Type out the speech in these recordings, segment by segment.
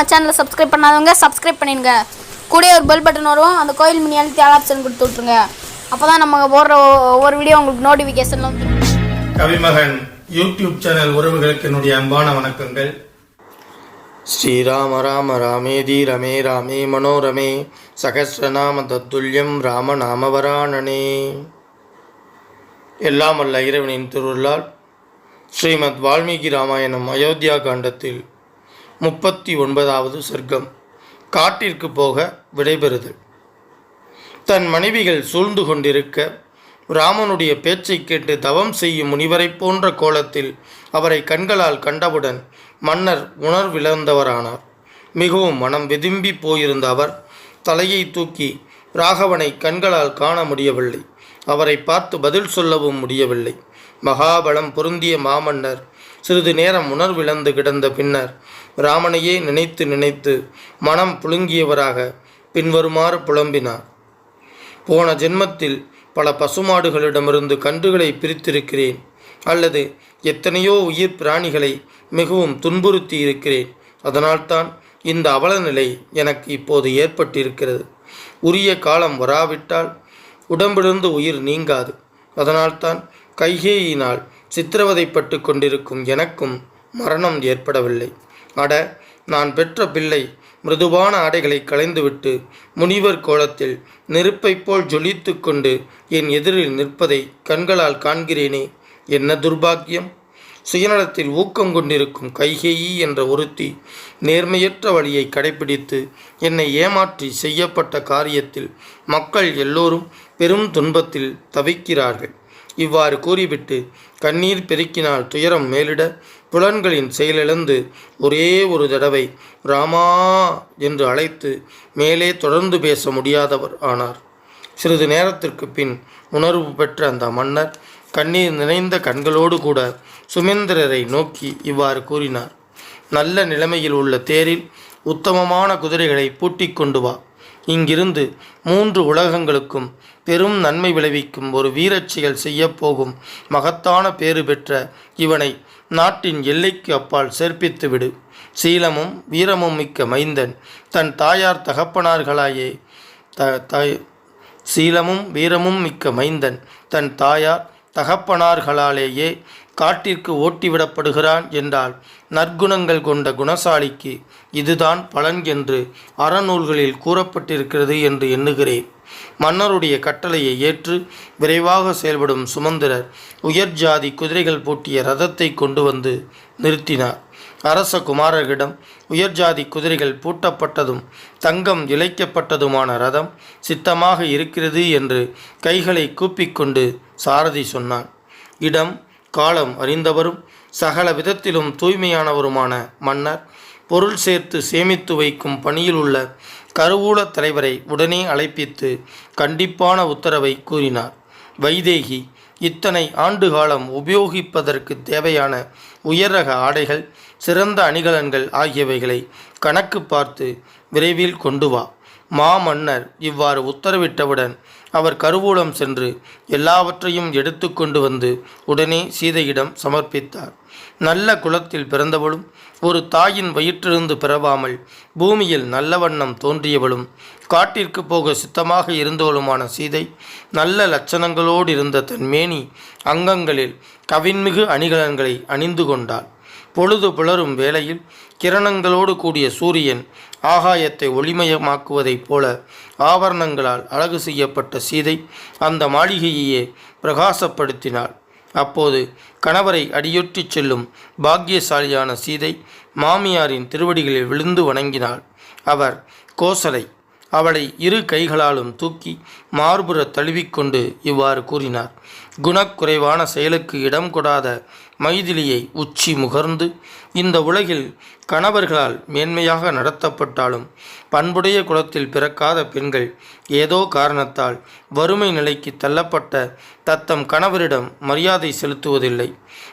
நம்ம சேனலை சப்ஸ்கிரைப் பண்ணாதவங்க சப்ஸ்கிரைப் பண்ணிடுங்க. கூட ஒரு பெல் பட்டன் வரும். அந்த கோயில் மணி அழுத்தி ஆல் ஆப்ஷன் கொடுத்து விட்ருங்க அப்போ தான் நம்ம போடுற ஒவ்வொரு வீடியோ உங்களுக்கு நோட்டிஃபிகேஷன் வந்து கவிமகன் யூடியூப் சேனல் உறவுகளுக்கு என்னுடைய அன்பான வணக்கங்கள். ஸ்ரீராம ராம ராமேதி ரமே ராமே மனோரமே சகஸ்ரநாம தத்துல்யம் ராம நாமவராணனே எல்லாம் அல்ல இறைவனின் திருவுருளால் ஸ்ரீமத் வால்மீகி ராமாயணம் அயோத்தியா காண்டத்தில் முப்பத்தி ஒன்பதாவது சர்க்கம். காட்டிற்கு போக விடைபெறுதல் தன் மனைவிகள் சூழ்ந்து கொண்டிருக்க ராமனுடைய பேச்சை கேட்டு தவம் செய்யும் முனிவரைப் போன்ற கோலத்தில் அவரை கண்களால் கண்டவுடன் மன்னர் உணர்விழந்தவரானார். மிகவும் மனம் வெதும்பி போயிருந்த அவர் தலையை தூக்கி ராகவனை கண்களால் காண முடியவில்லை. அவரை பார்த்து பதில் சொல்லவும் முடியவில்லை. மகாபலம் பொருந்திய மாமன்னர் சிறிது நேரம் உணர்விழந்து கிடந்த பின்னர் ராமனையே நினைத்து நினைத்து மனம் புழுங்கியவராக பின்வருமாறு புலம்பினார். போன ஜென்மத்தில் பல பசுமாடுகளிடமிருந்து கன்றுகளை பிரித்திருக்கிறேன். அல்லது எத்தனையோ உயிர் பிராணிகளை மிகவும் துன்புறுத்தி இருக்கிறேன். அதனால்தான் இந்த அவலநிலை எனக்கு இப்போது ஏற்பட்டிருக்கிறது. உரிய காலம் வராவிட்டால் உடம்பிலிருந்து உயிர் நீங்காது. அதனால்தான் கைகேயினால் சித்திரவதைப்பட்டு கொண்டிருக்கும் எனக்கும் மரணம் ஏற்படவில்லை. அட நான் பெற்ற பிள்ளை மிருதுவான ஆடைகளை களைந்துவிட்டு முனிவர் கோலத்தில் நெருப்பைப் போல் ஜொலித்து கொண்டு என் எதிரில் நிற்பதை கண்களால் காண்கிறேனே என்ன துர்பாக்கியம்? சுயநலத்தில் ஊக்கம் கொண்டிருக்கும் கைகேயி என்ற ஒருத்தி நேர்மையற்ற வழியை கடைபிடித்து என்னை ஏமாற்றி செய்யப்பட்ட காரியத்தில் மக்கள் எல்லோரும் பெரும் துன்பத்தில் தவிக்கிறார்கள். இவ்வாறு கூறிவிட்டு கண்ணீர் பெருக்கினால் துயரம் மேலிட புலன்களின் செயலிழந்து ஒரே ஒரு தடவை ராமா என்று அழைத்து மேலே தொடர்ந்து பேச முடியாதவர் ஆனார். சிறிது நேரத்திற்கு பின் உணர்வு பெற்ற அந்த மன்னர் கண்ணீர் நிறைந்த கண்களோடு கூட சுமேந்திரரை நோக்கி இவ்வாறு கூறினார். நல்ல நிலைமையில் உள்ள தேரில் உத்தமமான குதிரைகளை பூட்டிக் கொண்டு வா. இங்கிருந்து மூன்று உலகங்களுக்கும் பெரும் நன்மை விளைவிக்கும் ஒரு வீரச் செயல் செய்யப்போகும் மகத்தான பேறு பெற்ற இவனை நாட்டின் எல்லைக்கு அப்பால் சேர்ப்பித்து விடு. சீலமும் வீரமும் மிக்க மைந்தன். தன் தாயார் தகப்பனார்களாயே த தாய் சீலமும் வீரமும் மிக்க மைந்தன். தன் தாயார் தகப்பனார்களாலேயே காட்டிற்கு ஓட்டிவிடப்படுகிறான் என்றால் நற்குணங்கள் கொண்ட குணசாலிக்கு இதுதான் பலன் என்று அறநூல்களில் கூறப்பட்டிருக்கிறது என்று எண்ணுகிறேன். மன்னருடைய கட்டளையை ஏற்று விரைவாக செயல்படும் சுமந்திரர் உயர் ஜாதி குதிரைகள் பூட்டிய ரதத்தை கொண்டு வந்து நிறுத்தினார். அரச குமாரரிடம் உயர்ஜாதி குதிரைகள் பூட்டப்பட்டதும் தங்கம் இழைக்கப்பட்டதுமான ரதம் சித்தமாக இருக்கிறது என்று கைகளை கூப்பிக்கொண்டு சாரதி சொன்னான். இடம் காலம் அறிந்தவரும் சகல விதத்திலும் தூய்மையானவருமான மன்னர் பொருள் சேர்த்து சேமித்து வைக்கும் பணியில் உள்ள கருவூல தலைவரை உடனே அழைப்பித்து கண்டிப்பான உத்தரவை கூறினார். வைதேகி இத்தனை ஆண்டு காலம் உபயோகிப்பதற்கு தேவையான உயர்ரக ஆடைகள் சிறந்த அணிகலன்கள் ஆகியவைகளை கணக்கு பார்த்து விரைவில் கொண்டு வா. மாமன்னர் இவ்வாறு உத்தரவிட்டவுடன் அவர் கருவூலம் சென்று எல்லாவற்றையும் எடுத்து கொண்டு வந்து உடனே சீதையிடம் சமர்ப்பித்தார். நல்ல குலத்தில் பிறந்தவளும் ஒரு தாயின் வயிற்றிலிருந்து பிறவாமல் பூமியில் நல்ல வண்ணம் தோன்றியவளும் காட்டிற்கு போக சித்தமாக இருந்தவளுமான சீதை நல்ல லட்சணங்களோடு இருந்த தன் மேனி அங்கங்களில் கவின்மிகு அணிகலன்களை அணிந்து கொண்டாள். பொழுது புலரும் வேளையில் கிரணங்களோடு கூடிய சூரியன் ஆகாயத்தை ஒளிமயமாக்குவதைப் போல ஆவரணங்களால் அழகு செய்யப்பட்ட சீதை அந்த மாளிகையையே பிரகாசப்படுத்தினாள். அப்போது கணவரை அடியொற்றிச் செல்லும் பாக்கியசாலியான சீதை மாமியாரின் திருவடிகளில் விழுந்து வணங்கினாள். அவர் கோசலை அவளை இரு கைகளாலும் தூக்கி மார்புற தழுவிக்கொண்டு இவ்வாறு கூறினார். குணக்குறைவான செயலுக்கு இடம் கொடாத மைதிலியை உச்சி முகர்ந்து இந்த உலகில் கணவர்களால் மேன்மையாக நடத்தப்பட்டாலும் பண்புடைய குலத்தில் பிறக்காத பெண்கள் ஏதோ காரணத்தால் வறுமை நிலைக்கு தள்ளப்பட்ட தத்தம் கணவரிடம் மரியாதை செலுத்துவதில்லை.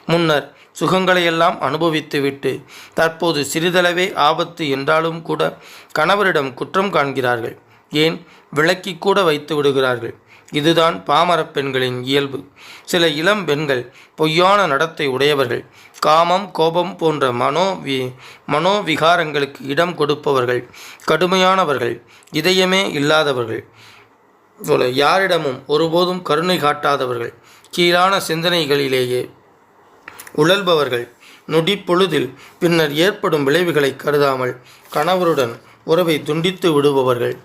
முன்னர் சுகங்களையெல்லாம் அனுபவித்துவிட்டு தற்போது சிறிதளவே ஆபத்து என்றாலும் கூட கணவரிடம் குற்றம் காண்கிறார்கள். ஏன்? விளக்கி கூட வைத்து விடுகிறார்கள். இதுதான் பாமரப் பெண்களின் இயல்பு. சில இளம் பெண்கள் பொய்யான நடத்தை உடையவர்கள். காமம் கோபம் போன்ற மனோவி மனோவிகாரங்களுக்கு இடம் கொடுப்பவர்கள். கடுமையானவர்கள். இதயமே இல்லாதவர்கள். போல யாரிடமும் ஒருபோதும் கருணை காட்டாதவர்கள். கீழான சிந்தனைகளிலேயே உழல்பவர்கள் நொடிப்பொழுதில் பின்னர் ஏற்படும் விளைவுகளை கருதாமல் கணவருடன் உறவை துண்டித்து விடுபவர்கள்.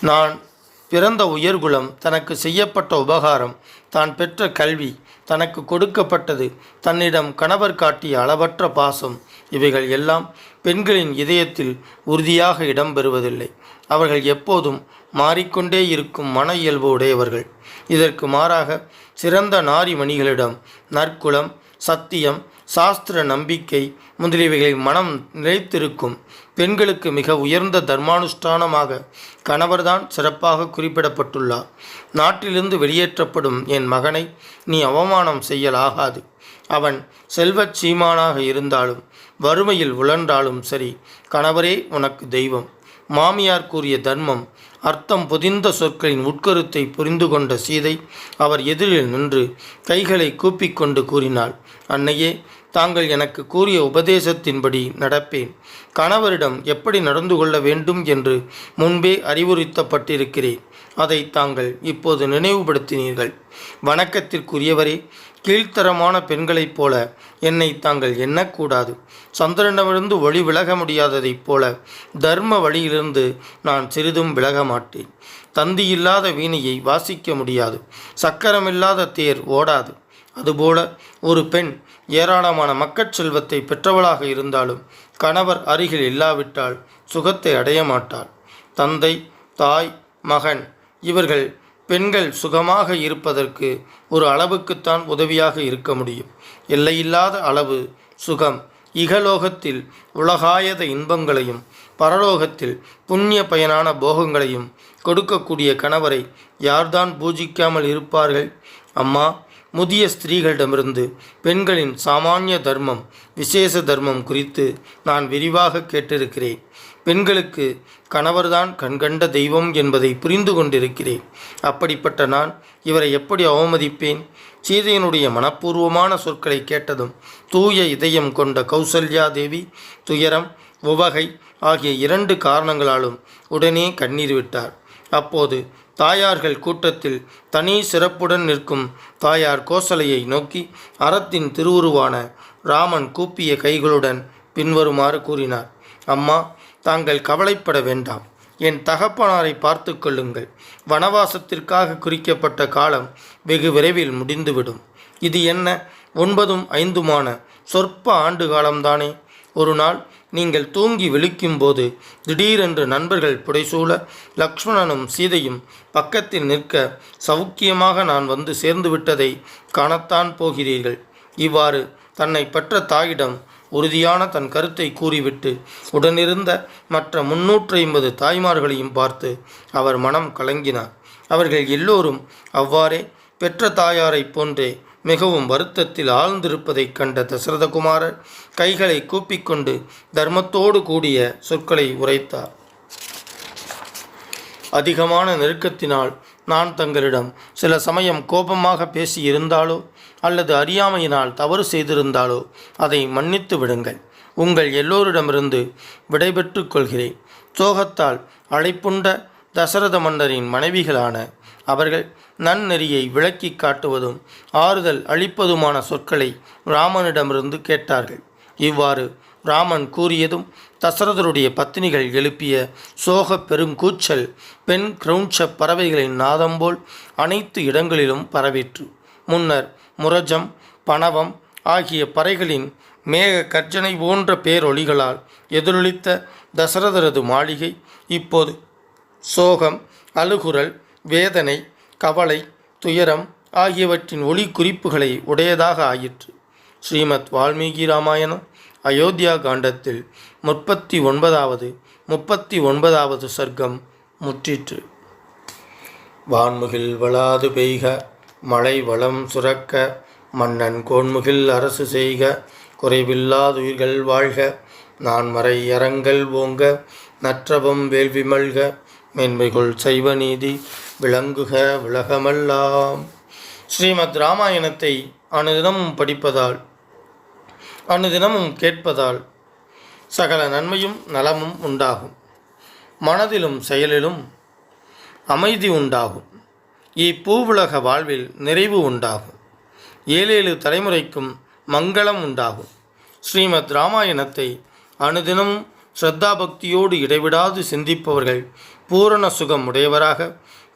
நான் பிறந்த உயர்குலம் தனக்கு செய்யப்பட்ட உபகாரம் தான் பெற்ற கல்வி தனக்கு கொடுக்கப்பட்டது. தன்னிடம் கணவர் காட்டிய அளவற்ற பாசம். இவைகள் எல்லாம் பெண்களின் இதயத்தில் உறுதியாக இடம்பெறுவதில்லை அவர்கள் எப்போதும் மாறிக்கொண்டே இருக்கும் மன இயல்பு உடையவர்கள். இதற்கு மாறாக சிறந்த நாரிமணிகளிடம் நற்குலம் சத்தியம் சாஸ்திர நம்பிக்கை முதலியவைகளில் மனம் நிலைத்திருக்கும் பெண்களுக்கு மிக உயர்ந்த தர்மானுஷ்டானமாக கணவர்தான் சிறப்பாக குறிப்பிடப்பட்டுள்ளார். நாட்டிலிருந்து வெளியேற்றப்படும் என் மகனை நீ அவமானம் செய்யலாகாது. அவன் செல்வச் சீமானாக இருந்தாலும் வறுமையில் உழன்றாலும் சரி கணவரே உனக்கு தெய்வம். மாமியார் கூறிய தர்மம் அர்த்தம் பொதிந்த சொற்களின் உட்கருத்தை புரிந்து கொண்ட சீதை அவர் எதிரில் நின்று கைகளை கூப்பிக்கொண்டு கூறினாள். அன்னையே தாங்கள் எனக்கு கூறிய உபதேசத்தின்படி நடப்பேன். கணவரிடம் எப்படி நடந்து கொள்ள வேண்டும் என்று முன்பே அறிவுறுத்தப்பட்டிருக்கிறேன். அதை தாங்கள் இப்போது நினைவுபடுத்தினீர்கள். வணக்கத்திற்குரியவரே கீழ்த்தரமான பெண்களைப் போல என்னை தாங்கள் எண்ணக்கூடாது. சந்திரனிடமிருந்து ஒளி விலக முடியாததைப் போல தர்ம வழியிலிருந்து நான் சிறிதும் விலக மாட்டேன். தந்தி இல்லாத வீணையை வாசிக்க முடியாது. சக்கரமில்லாத தேர் ஓடாது. அதுபோல ஒரு பெண் ஏராளமான மக்கட் செல்வத்தை பெற்றவளாக இருந்தாலும் கணவர் அருகில் இல்லாவிட்டால் சுகத்தை அடைய மாட்டாள் தந்தை தாய் மகன் இவர்கள் பெண்கள் சுகமாக இருப்பதற்கு ஒரு அளவுக்குத்தான் உதவியாக இருக்க முடியும். எல்லையில்லாத அளவு சுகம் இகலோகத்தில் உலகாயத இன்பங்களையும் பரலோகத்தில் புண்ணிய பயனான போகங்களையும் கொடுக்கக்கூடிய கணவரை யார்தான் பூஜிக்காமல் இருப்பார்கள்? அம்மா முதிய ஸ்திரீகளிடமிருந்து பெண்களின் சாமானிய தர்மம் விசேஷ தர்மம் குறித்து நான் விரிவாக கேட்டிருக்கிறேன். பெண்களுக்கு கணவர்தான் கண்கண்ட தெய்வம் என்பதை புரிந்து கொண்டிருக்கிறேன். அப்படிப்பட்ட நான் இவரை எப்படி அவமதிப்பேன்? சீதையனுடைய மனப்பூர்வமான சொற்களை கேட்டதும் தூய இதயம் கொண்ட கௌசல்யா தேவி துயரம் உவகை ஆகிய இரண்டு காரணங்களாலும் உடனே கண்ணீர் விட்டார். அப்போது தாயார்கள் கூட்டத்தில் தனி சிறப்புடன் நிற்கும் தாயார் கோசலையை நோக்கி அறத்தின் திருவுருவான ராமன் கூப்பிய கைகளுடன் பின்வருமாறு கூறினார் அம்மா தாங்கள் கவலைப்பட வேண்டாம். என் தகப்பனாரை பார்த்து கொள்ளுங்கள். வனவாசத்திற்காக குறிக்கப்பட்ட காலம் வெகு விரைவில் முடிந்துவிடும். இது என்ன? ஒன்பதும் ஐந்துமான சொற்ப ஆண்டு காலம்தானே? ஒரு நாள் நீங்கள் தூங்கி விழிக்கும்போது திடீரென்று நண்பர்கள் புடைசூழ லக்ஷ்மணனும் சீதையும் பக்கத்தில் நிற்க சவுக்கியமாக நான் வந்து சேர்ந்து விட்டதை காணத்தான் போகிறீர்கள். இவ்வாறு தன்னை பெற்ற தாயிடம் உறுதியான தன் கருத்தை கூறிவிட்டு உடனிருந்த மற்ற முன்னூற்றி ஐம்பது தாய்மார்களையும் பார்த்து அவர் மனம் கலங்கினார். அவர்கள் எல்லோரும் அவ்வாறே பெற்ற தாயாரைப் போன்றே மிகவும் வருத்தத்தில் ஆழ்ந்திருப்பதைக் கண்ட தசரதகுமாரர் கைகளை கூப்பிக்கொண்டு தர்மத்தோடு கூடிய சொற்களை உரைத்தார். அதிகமான நெருக்கத்தினால் நான் தங்களிடம் சில சமயம் கோபமாக பேசியிருந்தாலோ அல்லது அறியாமையினால் தவறு செய்திருந்தாலோ அதை மன்னித்து விடுங்கள். உங்கள் எல்லோரிடமிருந்து விடைபெற்று கொள்கிறேன். சோகத்தால் அழைப்புண்ட தசரத மன்னரின் மனைவிகளான அவர்கள் நன்னெறியை விளக்கி காட்டுவதும் ஆறுதல் அளிப்பதுமான சொற்களை ராமனிடமிருந்து கேட்டார்கள். இவ்வாறு ராமன் கூறியதும் தசரதருடைய பத்தினிகள் எழுப்பிய சோக பெருங்கூச்சல் பெண் கிரௌஞ்ச பறவைகளின் நாதம் போல் அனைத்து இடங்களிலும் பரவிற்று. முன்னர் முரஜம் பணவம் ஆகிய பறைகளின் மேக கர்ஜனை போன்ற பேரொளிகளால் எதிரொலித்த தசரதரது மாளிகை இப்போது சோகம் அழுகுரல் வேதனை கவலை துயரம் ஆகியவற்றின் ஒளி குறிப்புகளை உடையதாக ஆயிற்று. ஸ்ரீமத் வால்மீகி ராமாயணம் அயோத்தியா காண்டத்தில் முப்பத்தி ஒன்பதாவது முப்பத்தி ஒன்பதாவது சர்க்கம் முற்றிற்று. வான்முகில் வளாது பெய்க மழை வளம் சுரக்க மன்னன் கோன்முகில் அரசு செய்க குறைவில்லாதுயிர்கள் வாழ்க நான் மறை அறங்கள் ஓங்க நற்றவம் வேள்வி மல்க மேன்மைகொள் சைவ நீதி விளங்குக உலகமெல்லாம் ஸ்ரீமத் ராமாயணத்தை அனுதினமும் படிப்பதால் அனுதினமும் கேட்பதால் சகல நன்மையும் நலமும் உண்டாகும். மனதிலும் செயலிலும் அமைதி உண்டாகும். இப்பூவுலக வாழ்வில் நிறைவு உண்டாகும். ஏழேழு தலைமுறைக்கும் மங்களம் உண்டாகும். ஸ்ரீமத் ராமாயணத்தை அனுதினமும் ஸ்ரத்தாபக்தியோடு இடைவிடாது சிந்திப்பவர்கள் பூரண சுகம் உடையவராக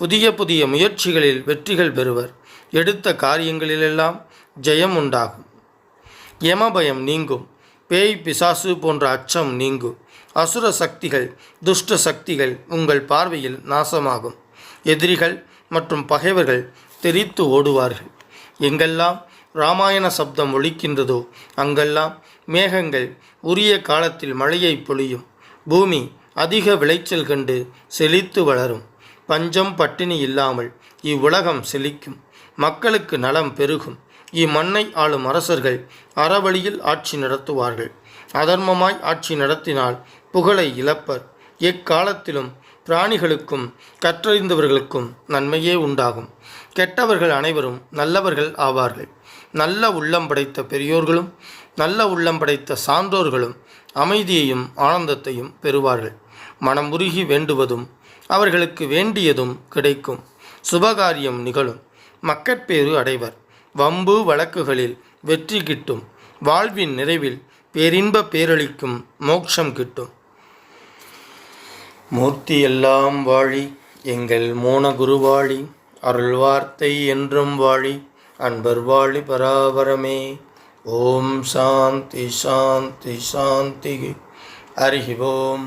புதிய புதிய முயற்சிகளில் வெற்றிகள் பெறுவர். எடுத்த காரியங்களிலெல்லாம் ஜெயம் உண்டாகும். யமபயம் நீங்கும். பேய் பிசாசு போன்ற அச்சம் நீங்கும். அசுர சக்திகள் துஷ்ட சக்திகள் உங்கள் பார்வையில் நாசமாகும். எதிரிகள் மற்றும் பகைவர்கள் தெரித்து ஓடுவார்கள். எங்கெல்லாம் ராமாயண சப்தம் ஒழிக்கின்றதோ அங்கெல்லாம் மேகங்கள் உரிய காலத்தில் மழையை பொழியும். பூமி அதிக விளைச்சல் கண்டு செழித்து வளரும். பஞ்சம் பட்டினி இல்லாமல் இவ்வுலகம் செழிக்கும். மக்களுக்கு நலம் பெருகும். இம்மண்ணை ஆளும் அரசர்கள் அறவழியில் ஆட்சி நடத்துவார்கள். அதர்மமாய் ஆட்சி நடத்தினால் புகழை இழப்பர். எக்காலத்திலும் பிராணிகளுக்கும் கற்றறிந்தவர்களுக்கும் நன்மையே உண்டாகும். கெட்டவர்கள் அனைவரும் நல்லவர்கள் ஆவார்கள். நல்ல உள்ளம் படைத்த பெரியோர்களும் நல்ல உள்ளம் படைத்த சான்றோர்களும் அமைதியையும் ஆனந்தத்தையும் பெறுவார்கள். மனம் உருகி வேண்டுவதும் அவர்களுக்கு வேண்டியதும் கிடைக்கும். சுபகாரியம் நிகழும். மக்கட்பேறு அடைவர். வம்பு வழக்குகளில் வெற்றி கிட்டும். வாழ்வின் நிறைவில் பேரின்ப பேரளிக்கும் மோட்சம் கிட்டும். மூர்த்தி எல்லாம் வாழி எங்கள் மோன குருவாழி அருள் வார்த்தை என்றும் வாழி அன்பர் வாழி பராபரமே. ஓம் சாந்தி சாந்தி சாந்தி. ஹரிஹி ஓம்